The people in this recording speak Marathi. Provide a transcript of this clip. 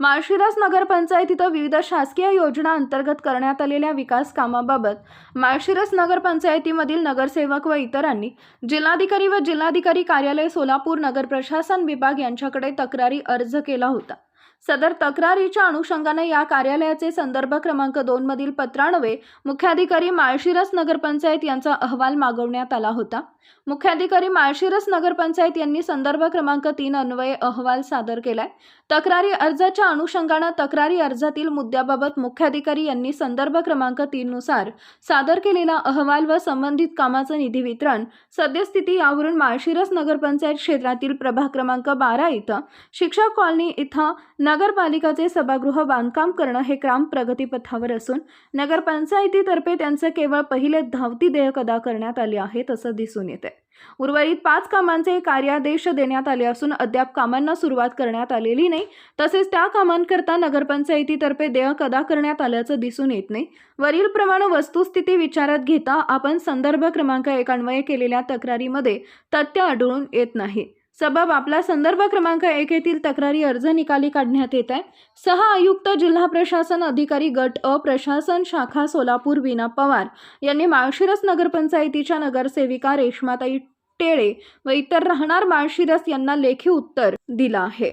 माळशिरस नगरपंचायतीत विविध शासकीय योजना अंतर्गत करण्यात आलेल्या विकास कामाबाबत माळशिरस नगरपंचायतीमधील नगरसेवक व इतरांनी जिल्हाधिकारी व जिल्हाधिकारी कार्यालय सोलापूर नगर प्रशासन विभाग यांच्याकडे तक्रारी अर्ज केला होता. सदर तक्रारीच्या अनुषंगाने या कार्यालयाचे संदर्भ क्रमांक दोन मधील पत्रानवे मुख्याधिकारी माळशिरस नगरपंचायत यांचा अहवाल मागवण्यात आला होता. मुख्याधिकारी माळशिरस नगरपंचायत यांनी संदर्भ क्रमांक तीन अन्वये अहवाल सादर केलाय. तक्रारी अर्जाच्या अनुषंगानं तक्रारी अर्जातील मुद्द्याबाबत मुख्याधिकारी यांनी संदर्भ क्रमांक तीन नुसार सादर केलेला अहवाल व संबंधित कामाचं निधी वितरण सद्यस्थिती यावरून माळशिरस नगरपंचायत क्षेत्रातील प्रभाग क्रमांक बारा इथं शिक्षक कॉलनी इथं नगरपालिकाचे सभागृह बांधकाम करणं हे काम प्रगतीपथावर असून नगरपंचायतीतर्फे त्यांचं केवळ पहिले धावती देयक अदा करण्यात आले आहेत असं दिसून येते उर्वरित पाच कामांचे कार्यादेश देण्यात आले असून अद्याप कामांना सुरुवात करण्यात आलेली नाही तसेच त्या कामांकरता नगरपंचायतीतर्फे देयक अदा करण्यात आल्याचं दिसून येत नाही. वरील प्रमाणे वस्तुस्थिती विचारात घेता आपण संदर्भ क्रमांक एकान्वये केलेल्या तक्रारीमध्ये तथ्य आढळून येत नाही. सबब आपला संदर्भ क्रमांक एक येथील तक्रारी अर्ज निकाली काढण्यात येत आहे. सह आयुक्त जिल्हा प्रशासन अधिकारी गट अ प्रशासन शाखा सोलापूर विना पवार यांनी माळशिरस नगरपंचायतीच्या नगरसेविका रेश्माताई टेळे व इतर राहणार माळशिरस यांना लेखी उत्तर दिलं आहे.